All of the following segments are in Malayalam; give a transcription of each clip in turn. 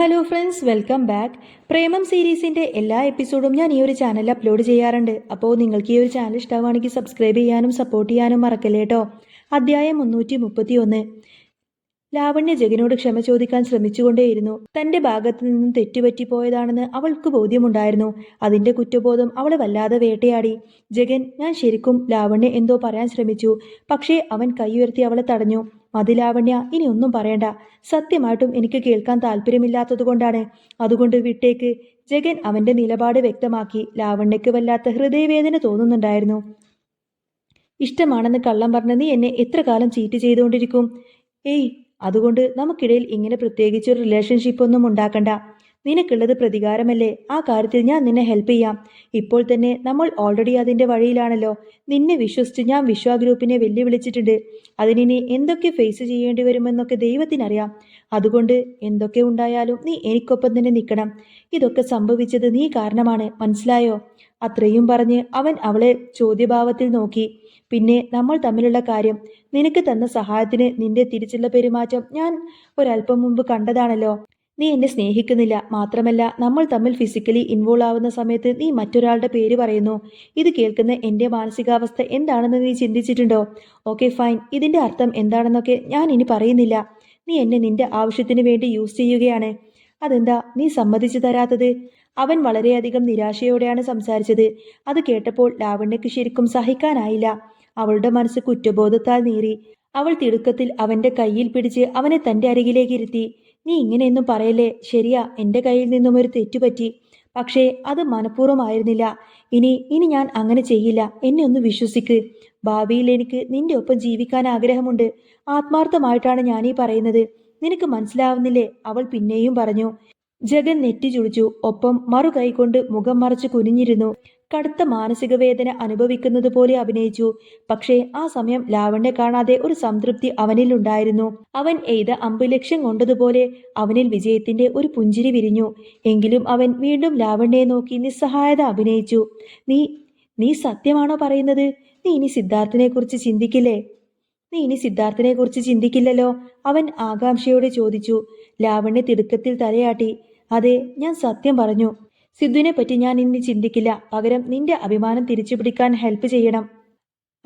Hello friends welcome back Premam സീരീസിന്റെ എല്ലാ എപ്പിസോഡും ഞാൻ ഈ ഒരു ചാനലിൽ അപ്ലോഡ് ചെയ്യാറുണ്ട്. അപ്പോൾ നിങ്ങൾക്ക് ഈ ഒരു ചാനൽ ഇഷ്ടമാണെങ്കിൽ സബ്സ്ക്രൈബ് ചെയ്യാനും സപ്പോർട്ട് ചെയ്യാനും മറക്കല്ലേ കേട്ടോ അധ്യായം മുന്നൂറ്റി മുപ്പത്തി ഒന്ന് ലാവണ്യ ജഗനോട് ക്ഷമ ചോദിക്കാൻ ശ്രമിച്ചുകൊണ്ടേയിരുന്നു. തന്റെ ഭാഗത്തു നിന്നും തെറ്റുപറ്റിപ്പോയതാണെന്ന് അവൾക്ക് ബോധ്യമുണ്ടായിരുന്നു. അതിന്റെ കുറ്റബോധം അവളെ വല്ലാതെ വേട്ടയാടി. ജഗൻ ഞാൻ ശരിക്കും ലാവണ്യ എന്തോ പറയാൻ ശ്രമിച്ചു. പക്ഷേ അവൻ കൈ ഉയർത്തി അവളെ തടഞ്ഞു. മതി ലാവണ്യ ഇനി ഒന്നും പറയണ്ട. സത്യമായിട്ടും എനിക്ക് കേൾക്കാൻ താല്പര്യമില്ലാത്തതുകൊണ്ടാണ്. അതുകൊണ്ട് വിട്ടേക്ക്. ജഗൻ അവന്റെ നിലപാട് വ്യക്തമാക്കി. ലാവണ്യക്ക് വല്ലാത്ത ഹൃദയവേദന തോന്നുന്നുണ്ടായിരുന്നു. ഇഷ്ടമാണെന്ന് കള്ളം പറഞ്ഞ് നീ എന്നെ എത്ര കാലം ചീറ്റ് ചെയ്തുകൊണ്ടിരിക്കും? ഏയ് അതുകൊണ്ട് നമുക്കിടയിൽ ഇങ്ങനെ പ്രത്യേകിച്ച് ഒരു റിലേഷൻഷിപ്പ് ഒന്നും ഉണ്ടാക്കണ്ട. നിനക്കുള്ളത് പ്രതികാരമല്ലേ? ആ കാര്യത്തിൽ ഞാൻ നിന്നെ ഹെൽപ്പ് ചെയ്യാം. ഇപ്പോൾ തന്നെ നമ്മൾ ഓൾറെഡി അതിന്റെ വഴിയിലാണല്ലോ. നിന്നെ വിശ്വസിച്ച് ഞാൻ വിശ്വാ ഗ്രൂപ്പിനെ വെല്ലുവിളിച്ചിട്ടുണ്ട്. അതിനി എന്തൊക്കെ ഫേസ് ചെയ്യേണ്ടി വരുമെന്നൊക്കെ ദൈവത്തിനറിയാം. അതുകൊണ്ട് എന്തൊക്കെ ഉണ്ടായാലും നീ എനിക്കൊപ്പം തന്നെ നിൽക്കണം. ഇതൊക്കെ സംഭവിച്ചത് നീ കാരണമാണ്. മനസ്സിലായോ? അത്രയും പറഞ്ഞ് അവൻ അവളെ ചോദ്യഭാവത്തിൽ നോക്കി. പിന്നെ നമ്മൾ തമ്മിലുള്ള കാര്യം. നിനക്ക് തന്ന സഹായത്തിന് നിന്റെ തിരിച്ചുള്ള പെരുമാറ്റം ഞാൻ ഒരല്പം മുമ്പ് കണ്ടതാണല്ലോ. നീ എന്നെ സ്നേഹിക്കുന്നില്ല. മാത്രമല്ല നമ്മൾ തമ്മിൽ ഫിസിക്കലി ഇൻവോൾവ് ആവുന്ന സമയത്ത് നീ മറ്റൊരാളുടെ പേര് പറയുന്നു. ഇത് കേൾക്കുന്ന എന്റെ മാനസികാവസ്ഥ എന്താണെന്ന് നീ ചിന്തിച്ചിട്ടുണ്ടോ? ഓക്കെ ഫൈൻ ഇതിന്റെ അർത്ഥം എന്താണെന്നൊക്കെ ഞാൻ ഇനി പറയുന്നില്ല. നീ എന്നെ നിന്റെ ആവശ്യത്തിന് വേണ്ടി യൂസ് ചെയ്യുകയാണ്. അതെന്താ? നീ സമ്മതിച്ചു തരാത്തത്? അവൻ വളരെയധികം നിരാശയോടെയാണ് സംസാരിച്ചത്. അത് കേട്ടപ്പോൾ ലാവണ്യക്ക് ശരിക്കും സഹിക്കാനായില്ല. അവളുടെ മനസ്സ് കുറ്റബോധത്താൽ നീറി. അവൾ തിടുക്കത്തിൽ അവന്റെ കയ്യിൽ പിടിച്ച് അവനെ തന്റെ അരികിലേക്ക് ഇരുത്തി. നീ ഇങ്ങനെയൊന്നും പറയല്ലേ? ശരിയാ എന്റെ കയ്യിൽ നിന്നും ഒരു തെറ്റുപറ്റി പക്ഷേ അത് മനഃപൂർവമായിരുന്നില്ല. ഇനി ഇനി ഞാൻ അങ്ങനെ ചെയ്യില്ല. എന്നെ ഒന്ന് വിശ്വസിക്ക്. ഭാവിയിൽ എനിക്ക് നിന്റെ ഒപ്പം ജീവിക്കാൻ ആഗ്രഹമുണ്ട്. ആത്മാർത്ഥമായിട്ടാണ് ഞാനീ പറയുന്നത്. നിനക്ക് മനസ്സിലാവുന്നില്ലേ? അവൾ പിന്നെയും പറഞ്ഞു. ജഗൻ നെറ്റി ചുളിച്ചു ഒപ്പം മറു കൈകൊണ്ട് മുഖം മറച്ച് കുനിഞ്ഞിരുന്നു. കടുത്ത മാനസിക വേദന അനുഭവിക്കുന്നത് പോലെ അഭിനയിച്ചു. പക്ഷേ ആ സമയം ലാവണ്യ കാണാതെ ഒരു സംതൃപ്തി അവനിൽ ഉണ്ടായിരുന്നു. അവൻ എയ്ത അമ്പ് ലക്ഷ്യം കൊണ്ടതുപോലെ അവനിൽ വിജയത്തിന്റെ ഒരു പുഞ്ചിരി വിരിഞ്ഞു. എങ്കിലും അവൻ വീണ്ടും ലാവണ്യയെ നോക്കി നിസ്സഹായത അഭിനയിച്ചു. നീ നീ സത്യമാണോ പറയുന്നത്? നീ ഇനി സിദ്ധാർത്ഥിനെ കുറിച്ച് ചിന്തിക്കില്ലേ? നീ ഇനി സിദ്ധാർത്ഥിനെ കുറിച്ച് ചിന്തിക്കില്ലല്ലോ? അവൻ ആകാംക്ഷയോടെ ചോദിച്ചു. ലാവണ്യ തിടുക്കത്തിൽ തലയാട്ടി. അതെ ഞാൻ സത്യം പറഞ്ഞു. സിദ്ധുവിനെ പറ്റി ഞാൻ ഇനി ചിന്തിക്കില്ല. പകരം നിന്റെ അഭിമാനം തിരിച്ചു പിടിക്കാൻ ഹെൽപ്പ് ചെയ്യണം.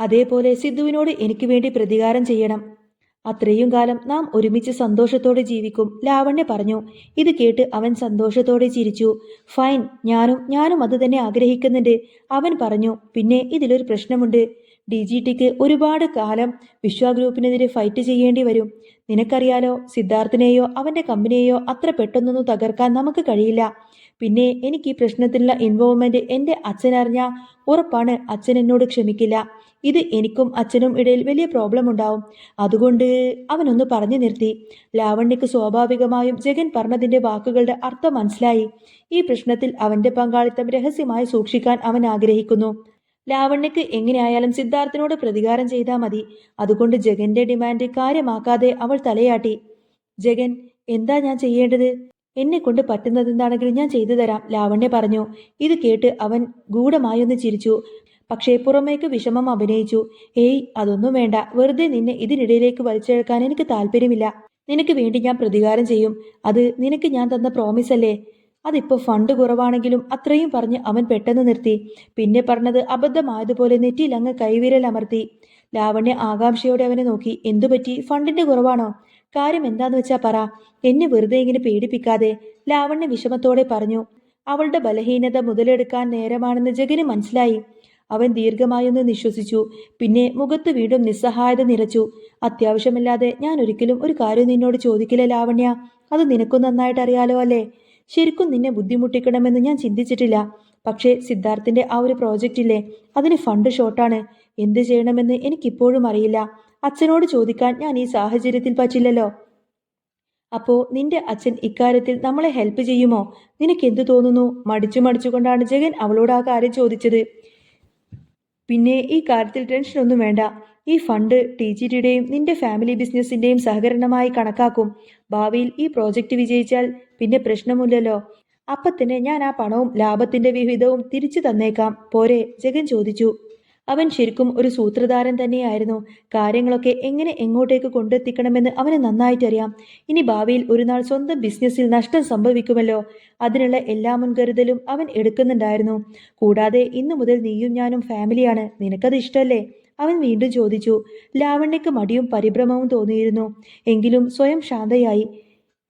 അതേപോലെ സിദ്ധുവിനോട് എനിക്ക് വേണ്ടി പ്രതികാരം ചെയ്യണം. അത്രയും കാലം നാം ഒരുമിച്ച് സന്തോഷത്തോടെ ജീവിക്കും ലാവണ്യ പറഞ്ഞു. ഇത് കേട്ട് അവൻ സന്തോഷത്തോടെ ചിരിച്ചു. ഫൈൻ ഞാനും ഞാനും അത് തന്നെ ആഗ്രഹിക്കുന്നുണ്ട്. അവൻ പറഞ്ഞു പിന്നെ ഇതിലൊരു പ്രശ്നമുണ്ട്. ഡി ജി ടിക്ക് ഒരുപാട് കാലം വിശ്വ ഗ്രൂപ്പിനെതിരെ ഫൈറ്റ് ചെയ്യേണ്ടി വരും. നിനക്കറിയാലോ സിദ്ധാർത്ഥിനെയോ അവന്റെ കമ്പനിയെയോ അത്ര പെട്ടെന്നൊന്നും തകർക്കാൻ നമുക്ക് കഴിയില്ല. പിന്നെ എനിക്ക് ഈ പ്രശ്നത്തിലുള്ള ഇൻവോൾവ്മെന്റ് എന്റെ അച്ഛനറിഞ്ഞ ഉറപ്പാണ് അച്ഛൻ എന്നോട് ക്ഷമിക്കില്ല. ഇത് എനിക്കും അച്ഛനും ഇടയിൽ വലിയ പ്രോബ്ലം ഉണ്ടാവും. അതുകൊണ്ട് അവനൊന്ന് പറഞ്ഞു നിർത്തി. ലാവണ്യക്ക് സ്വാഭാവികമായും ജഗൻ പറഞ്ഞതിന്റെ വാക്കുകളുടെ അർത്ഥം മനസ്സിലായി. ഈ പ്രശ്നത്തിൽ അവന്റെ പങ്കാളിത്തം രഹസ്യമായി സൂക്ഷിക്കാൻ അവൻ ആഗ്രഹിക്കുന്നു. ലാവണ്യക്ക് എങ്ങനെയായാലും സിദ്ധാർത്ഥനോട് പ്രതികാരം ചെയ്താൽ മതി. അതുകൊണ്ട് ജഗന്റെ ഡിമാൻഡ് കാര്യമാക്കാതെ അവൾ തലയാട്ടി. ജഗൻ എന്താ ഞാൻ ചെയ്യേണ്ടത്? എന്നെ കൊണ്ട് പറ്റുന്നതെന്താണെങ്കിലും ഞാൻ ചെയ്തു തരാം ലാവണ്യ പറഞ്ഞു. ഇത് കേട്ട് അവൻ ഗൂഢമായൊന്ന് ചിരിച്ചു. പക്ഷേ പുറമേക്ക് വിഷമം അഭിനയിച്ചു. ഏയ് അതൊന്നും വേണ്ട. വെറുതെ നിന്നെ ഇതിനിടയിലേക്ക് വലിച്ചെഴുക്കാൻ എനിക്ക് താല്പര്യമില്ല. നിനക്ക് വേണ്ടി ഞാൻ പ്രതികാരം ചെയ്യും. അത് നിനക്ക് ഞാൻ തന്ന പ്രോമിസ് അല്ലേ? അതിപ്പോ ഫണ്ട് കുറവാണെങ്കിലും അത്രയും പറഞ്ഞ് അവൻ പെട്ടെന്ന് നിർത്തി. പിന്നെ പറഞ്ഞത് അബദ്ധമായതുപോലെ നെറ്റിയിൽ അങ്ങ് കൈവിരൽ അമർത്തി ലാവണ്യ ആകാംക്ഷയോടെ അവനെ നോക്കി. എന്തുപറ്റി? ഫണ്ടിന്റെ കുറവാണോ? കാര്യം എന്താന്ന് വെച്ചാ പറ. എന്നെ വെറുതെ ഇങ്ങനെ പേടിപ്പിക്കാതെ ലാവണ്യ വിഷമത്തോടെ പറഞ്ഞു. അവളുടെ ബലഹീനത മുതലെടുക്കാൻ നേരമാണെന്ന് ജഗന് മനസ്സിലായി. അവൻ ദീർഘമായൊന്ന് നിശ്വസിച്ചു. പിന്നെ മുഖത്ത് വീണ്ടും നിസ്സഹായത നിറച്ചു. അത്യാവശ്യമില്ലാതെ ഞാൻ ഒരിക്കലും ഒരു കാര്യം നിന്നോട് ചോദിക്കില്ല ലാവണ്യ. അത് നിനക്കും നന്നായിട്ട് അറിയാലോ അല്ലേ? ശരിക്കും നിന്നെ ബുദ്ധിമുട്ടിക്കണമെന്ന് ഞാൻ ചിന്തിച്ചിട്ടില്ല. പക്ഷേ സിദ്ധാർത്ഥിന്റെ ആ ഒരു പ്രോജക്റ്റ് ഇല്ലേ അതിന് ഫണ്ട് ഷോർട്ടാണ്. എന്ത് ചെയ്യണമെന്ന് എനിക്കിപ്പോഴും അറിയില്ല. അച്ഛനോട് ചോദിക്കാൻ ഞാൻ ഈ സാഹചര്യത്തിൽ പറ്റില്ലല്ലോ. അപ്പോ നിന്റെ അച്ഛൻ ഇക്കാര്യത്തിൽ നമ്മളെ ഹെൽപ്പ് ചെയ്യുമോ? നിനക്ക് എന്തു തോന്നുന്നു? മടിച്ചു മടിച്ചുകൊണ്ടാണ് ജഗൻ അവളോട് ആ കാര്യം ചോദിച്ചത്. പിന്നെ ഈ കാര്യത്തിൽ ടെൻഷനൊന്നും വേണ്ട. ഈ ഫണ്ട് ടി ജി ടിയുടെയും നിന്റെ ഫാമിലി ബിസിനസിന്റെയും സഹകരണമായി കണക്കാക്കും. ഭാവിയിൽ ഈ പ്രോജക്റ്റ് വിജയിച്ചാൽ പിന്നെ പ്രശ്നമില്ലല്ലോ. അപ്പത്തന്നെ ഞാൻ ആ പണവും ലാഭത്തിന്റെ വിഹിതവും തിരിച്ചു തന്നേക്കാം. പോരെ? ജഗൻ ചോദിച്ചു. അവൻ ശരിക്കും ഒരു സൂത്രധാരൻ തന്നെയായിരുന്നു. കാര്യങ്ങളൊക്കെ എങ്ങനെ എങ്ങോട്ടേക്ക് കൊണ്ടെത്തിക്കണമെന്ന് അവന് നന്നായിട്ടറിയാം. ഇനി ഭാവിയിൽ ഒരു നാൾ സ്വന്തം ബിസിനസ്സിൽ നഷ്ടം സംഭവിക്കുമല്ലോ. അതിനുള്ള എല്ലാ മുൻകരുതലും അവൻ എടുക്കുന്നുണ്ടായിരുന്നു. കൂടാതെ ഇന്നു മുതൽ നീയും ഞാനും ഫാമിലിയാണ്. നിനക്കത് ഇഷ്ടമല്ലേ അവൻ വീണ്ടും ചോദിച്ചു. ലാവണ്യക്ക് മടിയും പരിഭ്രമവും തോന്നിയിരുന്നു. എങ്കിലും സ്വയം ശാന്തയായി.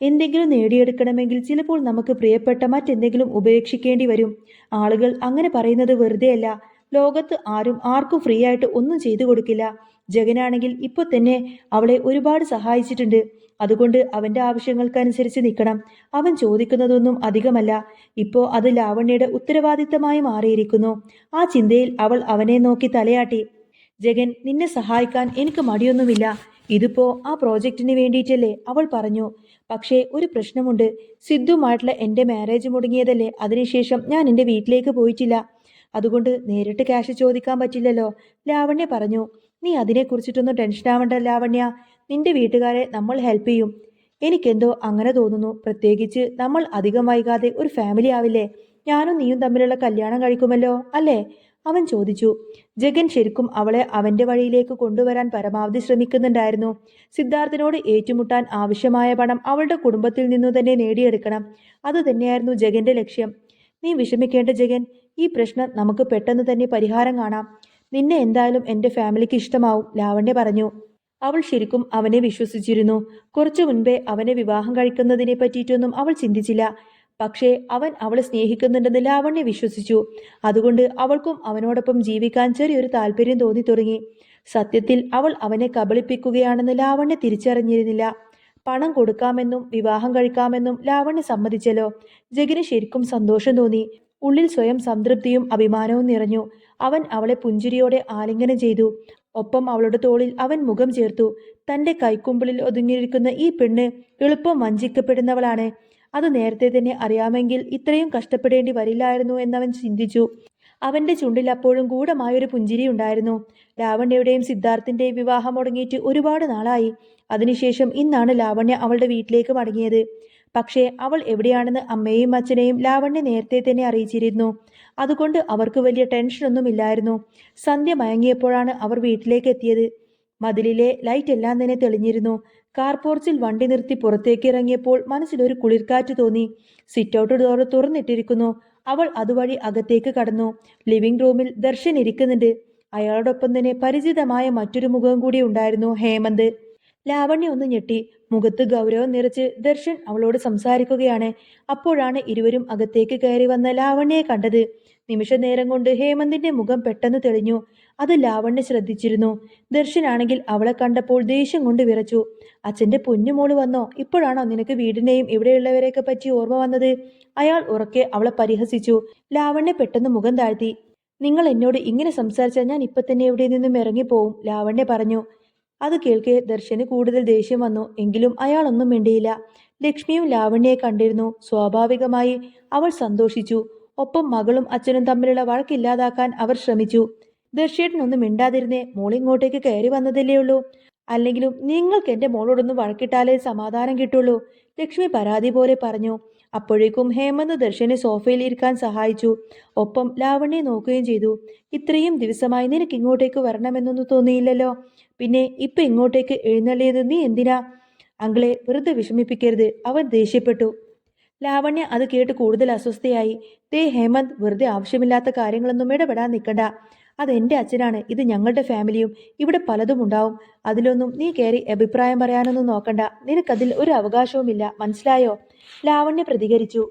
എന്തെങ്കിലും നേടിയെടുക്കണമെങ്കിൽ ചിലപ്പോൾ നമുക്ക് പ്രിയപ്പെട്ട മറ്റെന്തെങ്കിലും ഉപേക്ഷിക്കേണ്ടി വരും. ആളുകൾ അങ്ങനെ പറയുന്നത് വെറുതെയല്ല. ലോകത്ത് ആരും ആർക്കും ഫ്രീ ആയിട്ട് ഒന്നും ചെയ്തു കൊടുക്കില്ല. ജഗനാണെങ്കിൽ ഇപ്പോൾ തന്നെ അവളെ ഒരുപാട് സഹായിച്ചിട്ടുണ്ട്. അതുകൊണ്ട് അവന്റെ ആവശ്യങ്ങൾക്കനുസരിച്ച് നിൽക്കണം അവൻ ചോദിക്കുന്നതൊന്നും അധികമല്ല. ഇപ്പോ അത് ലാവണ്യയുടെ ഉത്തരവാദിത്തമായി മാറിയിരിക്കുന്നു. ആ ചിന്തയിൽ അവൾ അവനെ നോക്കി തലയാട്ടി. ജഗൻ നിന്നെ സഹായിക്കാൻ എനിക്ക് മടിയൊന്നുമില്ല. ഇതിപ്പോ ആ പ്രോജക്റ്റിന് വേണ്ടിയിട്ടല്ലേ? അവൾ പറഞ്ഞു. പക്ഷേ ഒരു പ്രശ്നമുണ്ട്. സിദ്ധുമായിട്ടുള്ള എന്റെ മാരേജ് മുടങ്ങിയതല്ലേ? അതിനുശേഷം ഞാൻ എന്റെ വീട്ടിലേക്ക് പോയിട്ടില്ല. അതുകൊണ്ട് നേരിട്ട് ക്യാഷ് ചോദിക്കാൻ പറ്റില്ലല്ലോ. ലാവണ്യ പറഞ്ഞു നീ അതിനെക്കുറിച്ചിട്ടൊന്നും ടെൻഷൻ ആവണ്ട ലാവണ്യ. നിന്റെ വീട്ടുകാരെ നമ്മൾ ഹെൽപ്പ് ചെയ്യും. എനിക്കെന്തോ അങ്ങനെ തോന്നുന്നു. പ്രത്യേകിച്ച് നമ്മൾ അധികം വൈകാതെ ഒരു ഫാമിലി ആവില്ലേ? ഞാനും നീയും തമ്മിലുള്ള കല്യാണം കഴിക്കുമല്ലോ അല്ലേ? അവൻ ചോദിച്ചു. ജഗൻ ശരിക്കും അവളെ അവന്റെ വഴിയിലേക്ക് കൊണ്ടുവരാൻ പരമാവധി ശ്രമിക്കുന്നുണ്ടായിരുന്നു. സിദ്ധാർത്ഥിനോട് ഏറ്റുമുട്ടാൻ ആവശ്യമായ പണം അവളുടെ കുടുംബത്തിൽ നിന്നു തന്നെ നേടിയെടുക്കണം. അത് തന്നെയായിരുന്നു ജഗന്റെ ലക്ഷ്യം. നീ വിഷമിക്കേണ്ട ജഗൻ. ഈ പ്രശ്നം നമുക്ക് പെട്ടെന്ന് തന്നെ പരിഹാരം കാണാം. നിന്നെ എന്തായാലും എന്റെ ഫാമിലിക്ക് ഇഷ്ടമാവും ലാവണ്യ പറഞ്ഞു. അവൾ ശരിക്കും അവനെ വിശ്വസിച്ചിരുന്നു. കുറച്ചു മുൻപേ അവനെ വിവാഹം കഴിക്കുന്നതിനെ പറ്റിയിട്ടൊന്നും അവൾ ചിന്തിച്ചില്ല. പക്ഷേ അവൻ അവളെ സ്നേഹിക്കുന്നുണ്ടെന്ന് ലാവണ്യ വിശ്വസിച്ചു. അതുകൊണ്ട് അവൾക്കും അവനോടൊപ്പം ജീവിക്കാൻ ചെറിയൊരു താല്പര്യം തോന്നി തുടങ്ങി. സത്യത്തിൽ അവൾ അവനെ കബളിപ്പിക്കുകയാണെന്ന് ലാവണ്യ തിരിച്ചറിഞ്ഞിരുന്നില്ല. പണം കൊടുക്കാമെന്നും വിവാഹം കഴിക്കാമെന്നും ലാവണ്യ സമ്മതിച്ചല്ലോ. ജഗന് ശരിക്കും സന്തോഷം തോന്നി. ഉള്ളിൽ സ്വയം സംതൃപ്തിയും അഭിമാനവും നിറഞ്ഞു. അവൻ അവളെ പുഞ്ചിരിയോടെ ആലിംഗനം ചെയ്തു. ഒപ്പം അവളുടെ തോളിൽ അവൻ മുഖം ചേർത്തു. തന്റെ കൈക്കുമ്പിളിൽ ഒതുങ്ങിയിരിക്കുന്ന ഈ പെണ്ണ് എളുപ്പം വഞ്ചിക്കപ്പെടുന്നവളാണ്. അത് നേരത്തെ തന്നെ അറിയാമെങ്കിൽ ഇത്രയും കഷ്ടപ്പെടേണ്ടി വരില്ലായിരുന്നു എന്നവൻ ചിന്തിച്ചു. അവന്റെ ചുണ്ടിൽ അപ്പോഴും ഗൂഢമായൊരു പുഞ്ചിരി ഉണ്ടായിരുന്നു. ലാവണ്യയുടെയും സിദ്ധാർത്ഥിന്റെയും വിവാഹം മുടങ്ങിയിട്ട് ഒരുപാട് നാളായി. അതിനുശേഷം ഇന്നാണ് ലാവണ്യ അവളുടെ വീട്ടിലേക്ക് മടങ്ങിയത്. പക്ഷേ അവൾ എവിടെയാണെന്ന് അമ്മയെയും അച്ഛനെയും ലാവണ്യ നേരത്തെ തന്നെ അറിയിച്ചിരുന്നു. അതുകൊണ്ട് അവർക്ക് വലിയ ടെൻഷനൊന്നുമില്ലായിരുന്നു സന്ധ്യ മയങ്ങിയപ്പോഴാണ് അവർ വീട്ടിലേക്ക് എത്തിയത്. മതിലിലെ ലൈറ്റ് എല്ലാം തന്നെ തെളിഞ്ഞിരുന്നു. കാർ പോർച്ചിൽ വണ്ടി നിർത്തി പുറത്തേക്ക് ഇറങ്ങിയപ്പോൾ മനസ്സിലൊരു കുളിർക്കാറ്റ് തോന്നി. സിറ്റൗട്ട് ഡോർ തുറന്നിട്ടിരിക്കുന്നു. അവൾ അതുവഴി അകത്തേക്ക് കടന്നു. ലിവിംഗ് റൂമിൽ ദർശൻ ഇരിക്കുന്നുണ്ട്. അയാളോടൊപ്പം തന്നെ പരിചിതമായ മറ്റൊരു മുഖം കൂടി ഉണ്ടായിരുന്നു ഹേമന്ത്. ലാവണ്യ ഒന്ന് ഞെട്ടി. മുഖത്ത് ഗൗരവം നിറച്ച് ദർശൻ അവളോട് സംസാരിക്കുകയാണ്. അപ്പോഴാണ് ഇരുവരും അകത്തേക്ക് കയറി വന്ന ലാവണ്യയെ കണ്ടത്. നിമിഷ നേരം കൊണ്ട് ഹേമന്തിന്റെ മുഖം പെട്ടെന്ന് തെളിഞ്ഞു. അത് ലാവണ്യ ശ്രദ്ധിച്ചിരുന്നു. ദർശനാണെങ്കിൽ അവളെ കണ്ടപ്പോൾ ദേഷ്യം കൊണ്ട് വിറച്ചു. അച്ഛന്റെ പൊന്നുമോൾ വന്നോ? ഇപ്പോഴാണോ നിനക്ക് വീടിനെയും ഇവിടെയുള്ളവരെയൊക്കെ പറ്റി ഓർമ്മ വന്നത്? അയാൾ ഉറക്കെ അവളെ പരിഹസിച്ചു. ലാവണ്യ പെട്ടെന്ന് മുഖം താഴ്ത്തി. നിങ്ങൾ എന്നോട് ഇങ്ങനെ സംസാരിച്ചാൽ ഞാൻ ഇപ്പൊ തന്നെ എവിടെ നിന്നും ഇറങ്ങിപ്പോവും? ലാവണ്യ പറഞ്ഞു. അത് കേൾക്കെ ദർശന് കൂടുതൽ ദേഷ്യം വന്നു. എങ്കിലും അയാളൊന്നും മിണ്ടിയില്ല. ലക്ഷ്മിയും ലാവണ്യെ കണ്ടിരുന്നു. സ്വാഭാവികമായി അവൾ സന്തോഷിച്ചു. ഒപ്പം മകളും അച്ഛനും തമ്മിലുള്ള വഴക്കില്ലാതാക്കാൻ അവർ ശ്രമിച്ചു. ദർശേട്ടനൊന്നും മിണ്ടാതിരുന്നേ മോളിങ്ങോട്ടേക്ക് കയറി വന്നതല്ലേ ഉള്ളൂ. അല്ലെങ്കിലും നിങ്ങൾക്ക് എന്റെ മോളോടൊന്ന് വഴക്കിട്ടാലേ സമാധാനം കിട്ടുള്ളൂ. ലക്ഷ്മി പരാതി പോലെ പറഞ്ഞു. അപ്പോഴേക്കും ഹേമന്ത് ദർശനെ സോഫയിൽ ഇരിക്കാൻ സഹായിച്ചു. ഒപ്പം ലാവണ്യെ നോക്കുകയും ചെയ്തു. ഇത്രയും ദിവസമായി നിനക്ക് ഇങ്ങോട്ടേക്ക് വരണമെന്നൊന്നും തോന്നിയില്ലല്ലോ. പിന്നെ ഇപ്പൊ ഇങ്ങോട്ടേക്ക് എഴുന്നള്ളിയത് നീ എന്തിനാ? അങ്കിളെ വെറുതെ വിഷമിപ്പിക്കരുത്. അവൻ ദേഷ്യപ്പെട്ടു. ലാവണ്യ അത് കേട്ട് കൂടുതൽ അസ്വസ്ഥയായി. ദേ ഹേമന്ത് വെറുതെ ആവശ്യമില്ലാത്ത കാര്യങ്ങളൊന്നും ഇടപെടാൻ നിൽക്കണ്ട അതെന്റെ അച്ഛനാണ്. ഇത് ഞങ്ങളുടെ ഫാമിലിയും. ഇവിടെ പലതും ഉണ്ടാവും. അതിലൊന്നും നീ കയറി അഭിപ്രായം പറയാനൊന്നും നോക്കണ്ട. നിനക്കതിൽ ഒരു അവകാശവുമില്ല. മനസ്സിലായോ? ലാവണ്യ പ്രതികരിച്ചു.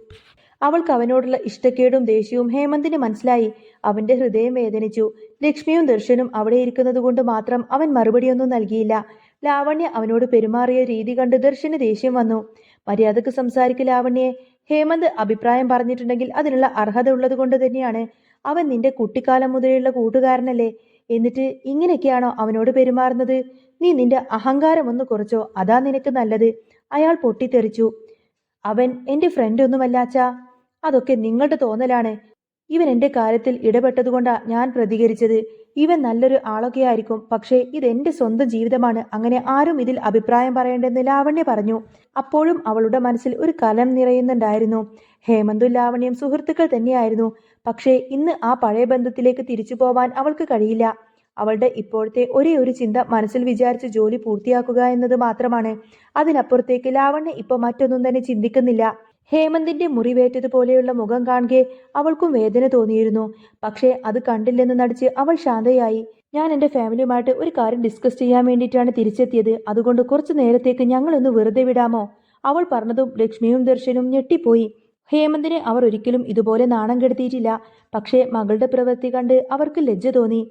അവൾക്ക് അവനോടുള്ള ഇഷ്ടക്കേടും ദേഷ്യവും ഹേമന്തിന് മനസ്സിലായി. അവന്റെ ഹൃദയം വേദനിച്ചു. ലക്ഷ്മിയും ദർശനും അവിടെ ഇരിക്കുന്നതുകൊണ്ട് മാത്രം അവൻ മറുപടിയൊന്നും നൽകിയില്ല. ലാവണ്യ അവനോട് പെരുമാറിയ രീതി കണ്ട് ദർശന് ദേഷ്യം വന്നു. മര്യാദയ്ക്ക് സംസാരിക്ക് ലാവണ്യെ. ഹേമന്ത് അഭിപ്രായം പറഞ്ഞിട്ടുണ്ടെങ്കിൽ അതിനുള്ള അർഹത ഉള്ളത് കൊണ്ട് തന്നെയാണ്. അവൻ നിന്റെ കുട്ടിക്കാലം മുതലുള്ള കൂട്ടുകാരനല്ലേ. എന്നിട്ട് ഇങ്ങനെയൊക്കെയാണോ അവനോട് പെരുമാറുന്നത്? നീ നിന്റെ അഹങ്കാരം ഒന്ന് കുറച്ചോ? അതാ നിനക്ക് നല്ലത്. അയാൾ പൊട്ടിത്തെറിച്ചു. അവൻ എന്റെ ഫ്രണ്ട് ഒന്നുമല്ല അച്ഛാ അതൊക്കെ നിങ്ങളുടെ തോന്നലാണ്. ഇവൻ എന്റെ കാര്യത്തിൽ ഇടപെട്ടതുകൊണ്ടാ ഞാൻ പ്രതികരിച്ചത്. ഇവൻ നല്ലൊരു ആളൊക്കെ ആയിരിക്കും പക്ഷേ ഇത് എന്റെ സ്വന്തം ജീവിതമാണ്. അങ്ങനെ ആരും ഇതിൽ അഭിപ്രായം പറയേണ്ടെന്ന് ലാവണ്യ പറഞ്ഞു. അപ്പോഴും അവളുടെ മനസ്സിൽ ഒരു കലം നിറയുന്നുണ്ടായിരുന്നു. ഹേമന്തും ലാവണ്യം സുഹൃത്തുക്കൾ തന്നെയായിരുന്നു. പക്ഷേ ഇന്ന് ആ പഴയ ബന്ധത്തിലേക്ക് തിരിച്ചു പോവാൻ അവൾക്ക് കഴിയില്ല. അവളുടെ ഇപ്പോഴത്തെ ഒരേ ഒരു ചിന്ത മനസ്സിൽ വിചാരിച്ച് ജോലി പൂർത്തിയാക്കുക എന്നത് മാത്രമാണ്. അതിനപ്പുറത്തേക്ക് ലാവണ്യ ഇപ്പൊ മറ്റൊന്നും തന്നെ ചിന്തിക്കുന്നില്ല. ഹേമന്തിന്റെ മുറിവേറ്റതുപോലെയുള്ള മുഖം കാണുകെ അവൾക്കും വേദന തോന്നിയിരുന്നു. പക്ഷേ അത് കണ്ടില്ലെന്ന് നടിച്ച് അവൾ ശാന്തയായി. ഞാൻ എന്റെ ഫാമിലിയുമായിട്ട് ഒരു കാര്യം ഡിസ്കസ് ചെയ്യാൻ വേണ്ടിയിട്ടാണ് തിരിച്ചെത്തിയത്. അതുകൊണ്ട് കുറച്ചു നേരത്തേക്ക് ഞങ്ങളൊന്ന് വെറുതെ വിടാമോ? അവൾ പറഞ്ഞതും ലക്ഷ്മിയും ദർശനും ഞെട്ടിപ്പോയി. ഹേമന്തിനെ അവർ ഒരിക്കലും ഇതുപോലെ നാണം കെടുത്തിയിട്ടില്ല. പക്ഷേ മകളുടെ പ്രവൃത്തി കണ്ട് അവർക്ക് ലജ്ജ തോന്നി.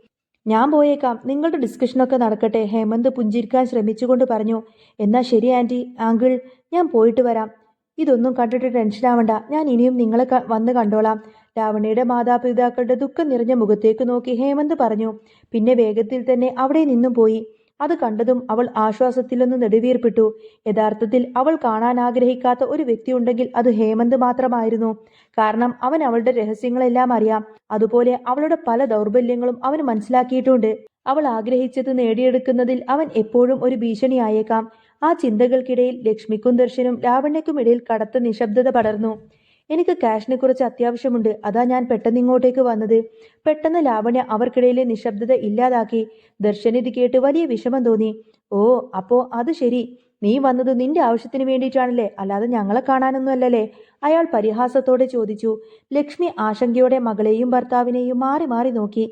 ഞാൻ പോയേക്കാം. നിങ്ങളുടെ ഡിസ്കഷനൊക്കെ നടക്കട്ടെ. ഹേമന്ത് പുഞ്ചിരിക്കാൻ ശ്രമിച്ചുകൊണ്ട് പറഞ്ഞു എന്നാ ശരി ആന്റി ആങ്കിൾ ഞാൻ പോയിട്ട് വരാം. ഇതൊന്നും കണ്ടിട്ട് ടെൻഷനാവണ്ട ഞാൻ ഇനിയും നിങ്ങളെ വന്ന് കണ്ടോളാം. രാവണയുടെ മാതാപിതാക്കളുടെ ദുഃഖം നിറഞ്ഞ മുഖത്തേക്ക് നോക്കി ഹേമന്ത് പറഞ്ഞു പിന്നെ വേഗത്തിൽ തന്നെ അവിടെ നിന്നും പോയി. അത് കണ്ടതും അവൾ ആശ്വാസത്തിലൊന്ന് നെടുവീർപ്പിട്ടു. യഥാർത്ഥത്തിൽ അവൾ കാണാൻ ആഗ്രഹിക്കാത്ത ഒരു വ്യക്തി ഉണ്ടെങ്കിൽ അത് ഹേമന്ത് മാത്രമായിരുന്നു. കാരണം അവൻ അവളുടെ രഹസ്യങ്ങളെല്ലാം അറിയാം. അതുപോലെ അവളുടെ പല ദൗർബല്യങ്ങളും അവൻ മനസ്സിലാക്കിയിട്ടുണ്ട്. അവൾ ആഗ്രഹിച്ചത് നേടിയെടുക്കുന്നതിൽ അവൻ എപ്പോഴും ഒരു ഭീഷണിയായേക്കാം. ആ ചിന്തകൾക്കിടയിൽ ലക്ഷ്മിക്കും ദർശനും ലാവണ്യക്കും ഇടയിൽ കടത്ത നിശബ്ദത പടർന്നു. എനിക്ക് കാഷിനെ കുറിച്ച് അത്യാവശ്യമുണ്ട്. അതാ ഞാൻ പെട്ടെന്ന് ഇങ്ങോട്ടേക്ക് വന്നത്. പെട്ടെന്ന് ലാവണ്യ അവർക്കിടയിലെ നിശബ്ദത ഇല്ലാതാക്കി. ദർശൻ ഇത് കേട്ട് വലിയ വിഷമം തോന്നി. ഓ അപ്പോ അത് ശരി. നീ വന്നത് നിന്റെ ആവശ്യത്തിന് വേണ്ടിയിട്ടാണല്ലേ? അല്ലാതെ ഞങ്ങളെ കാണാനൊന്നും അല്ലല്ലേ അയാൾ പരിഹാസത്തോടെ ചോദിച്ചു. ലക്ഷ്മി ആശങ്കയോടെ മകളെയും ഭർത്താവിനെയും മാറി മാറി നോക്കി.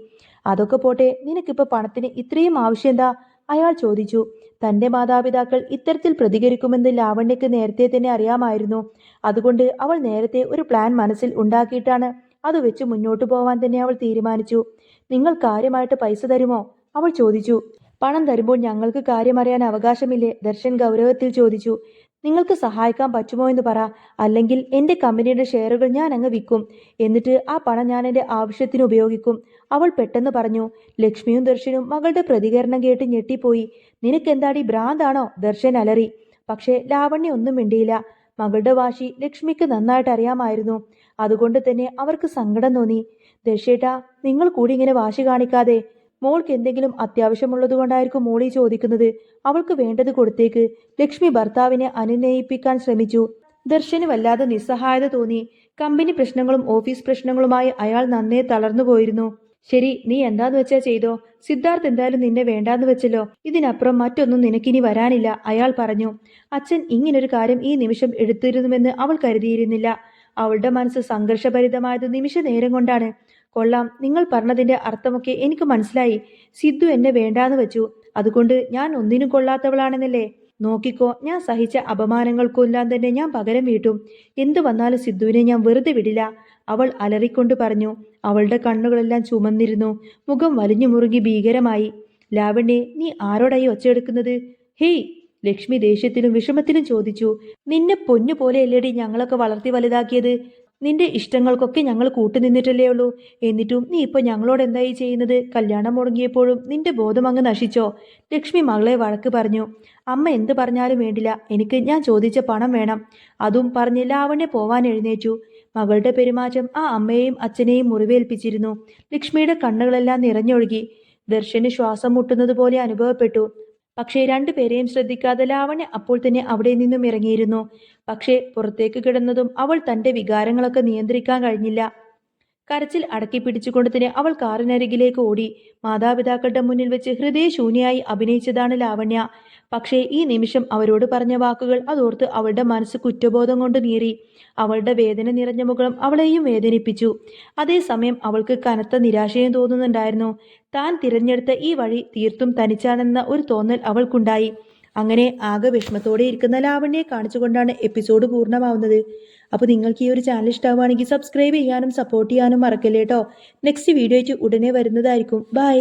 അതൊക്കെ പോട്ടെ നിനക്കിപ്പോ പണത്തിന് ഇത്രയും ആവശ്യം എന്താ? അയാൾ ചോദിച്ചു. തന്റെ മാതാപിതാക്കൾ ഇത്തരത്തിൽ പ്രതികരിക്കുമെന്ന് ലാവണ്യക്ക് നേരത്തെ തന്നെ അറിയാമായിരുന്നു. അതുകൊണ്ട് അവൾ നേരത്തെ ഒരു പ്ലാൻ മനസ്സിൽ ഉണ്ടാക്കിയിട്ടാണ് അത് വെച്ച് മുന്നോട്ടു പോവാൻ തന്നെ അവൾ തീരുമാനിച്ചു. നിങ്ങൾ കാര്യമായിട്ട് പൈസ തരുമോ? അവൾ ചോദിച്ചു. പണം തരുമ്പോൾ ഞങ്ങൾക്ക് കാര്യമറിയാൻ അവകാശമില്ലേ? ദർശൻ ഗൗരവത്തിൽ ചോദിച്ചു. നിങ്ങൾക്ക് സഹായിക്കാൻ പറ്റുമോ എന്ന് പറ. അല്ലെങ്കിൽ എന്റെ കമ്പനിയുടെ ഷെയറുകൾ ഞാൻ അങ്ങ് വിൽക്കും. എന്നിട്ട് ആ പണം ഞാൻ എന്റെ ആവശ്യത്തിന് ഉപയോഗിക്കും. അവൾ പെട്ടെന്ന് പറഞ്ഞു. ലക്ഷ്മിയും ദർശനും മകളുടെ പ്രതികരണം കേട്ട് ഞെട്ടിപ്പോയി. നിനക്കെന്താടി ഭ്രാന്താണോ? ദർശൻ അലറി. പക്ഷേ ലാവണ്യ ഒന്നും മിണ്ടിയില്ല. മകളുടെ വാശി ലക്ഷ്മിക്ക് നന്നായിട്ട് അറിയാമായിരുന്നു. അതുകൊണ്ട് തന്നെ അവർക്ക് സങ്കടം തോന്നി. ദക്ഷേട്ട നിങ്ങൾ കൂടി ഇങ്ങനെ വാശി കാണിക്കാതെ മോൾക്ക് എന്തെങ്കിലും അത്യാവശ്യമുള്ളത് കൊണ്ടായിരിക്കും മോളി ചോദിക്കുന്നത്. അവൾക്ക് വേണ്ടത് കൊടുത്തേക്ക്. ലക്ഷ്മി ഭർത്താവിനെ അനുനയിപ്പിക്കാൻ ശ്രമിച്ചു. ദർശന് വല്ലാതെ നിസ്സഹായത തോന്നി. കമ്പനി പ്രശ്നങ്ങളും ഓഫീസ് പ്രശ്നങ്ങളുമായി അയാൾ നന്നേ തളർന്നു പോയിരുന്നു ശരി നീ എന്താന്ന് വെച്ചാ ചെയ്തോ? സിദ്ധാർത്ഥ് എന്തായാലും നിന്നെ വേണ്ടാന്ന് വെച്ചല്ലോ. ഇതിനപ്പുറം മറ്റൊന്നും നിനക്കിനി വരാനില്ല അയാൾ പറഞ്ഞു. അച്ഛൻ ഇങ്ങനൊരു കാര്യം ഈ നിമിഷം എടുത്തിരുന്നുവെന്ന് അവൾ കരുതിയിരുന്നില്ല. അവളുടെ മനസ്സ് സംഘർഷഭരിതമായത് നിമിഷ നേരം കൊണ്ടാണ്. കൊള്ളാം നിങ്ങൾ പറഞ്ഞതിന്റെ അർത്ഥമൊക്കെ എനിക്ക് മനസ്സിലായി. സിദ്ധു എന്നെ വേണ്ടാന്ന് വെച്ചു. അതുകൊണ്ട് ഞാൻ ഒന്നിനും കൊള്ളാത്തവളാണെന്നല്ലേ? നോക്കിക്കോ ഞാൻ സഹിച്ച അപമാനങ്ങൾക്കെല്ലാം തന്നെ ഞാൻ പകരം വീട്ടും. എന്തു വന്നാലും സിദ്ധുവിനെ ഞാൻ വെറുതെ വിടില്ല. അവൾ അലറിക്കൊണ്ട് പറഞ്ഞു അവളുടെ കണ്ണുകളെല്ലാം ചുമന്നിരുന്നു. മുഖം വലിഞ്ഞു മുറുകി ഭീകരമായി. ലാവണ്യെ നീ ആരോടായി ഒച്ചയെടുക്കുന്നത്? ഹേയ് ലക്ഷ്മി ദേഷ്യത്തിലും വിഷമത്തിലും ചോദിച്ചു നിന്നെ പൊന്നു പോലെയല്ലേടി ഞങ്ങളൊക്കെ വളർത്തി വലുതാക്കിയത്? നിന്റെ ഇഷ്ടങ്ങൾക്കൊക്കെ ഞങ്ങൾ കൂട്ടുനിന്നിട്ടല്ലേ ഉള്ളൂ. എന്നിട്ടും നീ ഇപ്പൊ ഞങ്ങളോട് എന്തായി ചെയ്യുന്നത്? കല്യാണം മുടങ്ങിയപ്പോഴും നിന്റെ ബോധം അങ്ങ് നശിച്ചോ? ലക്ഷ്മി മകളെ വഴക്ക് പറഞ്ഞു അമ്മ എന്ത് പറഞ്ഞാലും വേണ്ടില്ല എനിക്ക് ഞാൻ ചോദിച്ച പണം വേണം. അതും പറഞ്ഞ് ലാവണ്യ പോവാൻ എഴുന്നേറ്റു. മകളുടെ പെരുമാറ്റം ആ അമ്മയെയും അച്ഛനെയും മുറിവേൽപ്പിച്ചിരുന്നു. ലക്ഷ്മിയുടെ കണ്ണുകളെല്ലാം നിറഞ്ഞൊഴുകി. ദർശന് ശ്വാസം മുട്ടുന്നത് പോലെ അനുഭവപ്പെട്ടു. പക്ഷേ രണ്ടുപേരെയും ശ്രദ്ധിക്കാതെ ലാവണ്യ അപ്പോൾ തന്നെ അവിടെ നിന്നും ഇറങ്ങിയിരുന്നു. പക്ഷേ പുറത്തേക്ക് കിടന്നതും അവൾ തന്റെ വികാരങ്ങളൊക്കെ നിയന്ത്രിക്കാൻ കഴിഞ്ഞില്ല. കരച്ചിൽ അടക്കി പിടിച്ചുകൊണ്ട് തന്നെ അവൾ കാറിനരികിലേക്ക് ഓടി. മാതാപിതാക്കളുടെ മുന്നിൽ വെച്ച് ഹൃദയശൂന്യായി അഭിനയിച്ചതാണ് ലാവണ്യ. പക്ഷേ ഈ നിമിഷം അവരോട് പറഞ്ഞ വാക്കുകൾ അതോർത്ത് അവളുടെ മനസ്സ് കുറ്റബോധം കൊണ്ട് നീറി. അവളുടെ വേദന നിറഞ്ഞ മുഖം അവളെയും വേദനിപ്പിച്ചു. അതേസമയം അവൾക്ക് കനത്ത നിരാശയും തോന്നുന്നുണ്ടായിരുന്നു. താൻ തിരഞ്ഞെടുത്ത ഈ വഴി തീർത്തും തനിച്ചാണെന്ന ഒരു തോന്നൽ അവൾക്കുണ്ടായി. അങ്ങനെ ആകെ വിഷമത്തോടെ ഇരിക്കുന്ന ലാവണ്യെ കാണിച്ചുകൊണ്ടാണ് എപ്പിസോഡ് പൂർണമാവുന്നത്. അപ്പോൾ നിങ്ങൾക്ക് ഈ ഒരു ചാനൽ ഇഷ്ടമാവുകയാണെങ്കിൽ സബ്സ്ക്രൈബ് ചെയ്യാനും സപ്പോർട്ട് ചെയ്യാനും മറക്കല്ലേട്ടോ നെക്സ്റ്റ് വീഡിയോ ഉടനെ വരുന്നതായിരിക്കും. ബൈ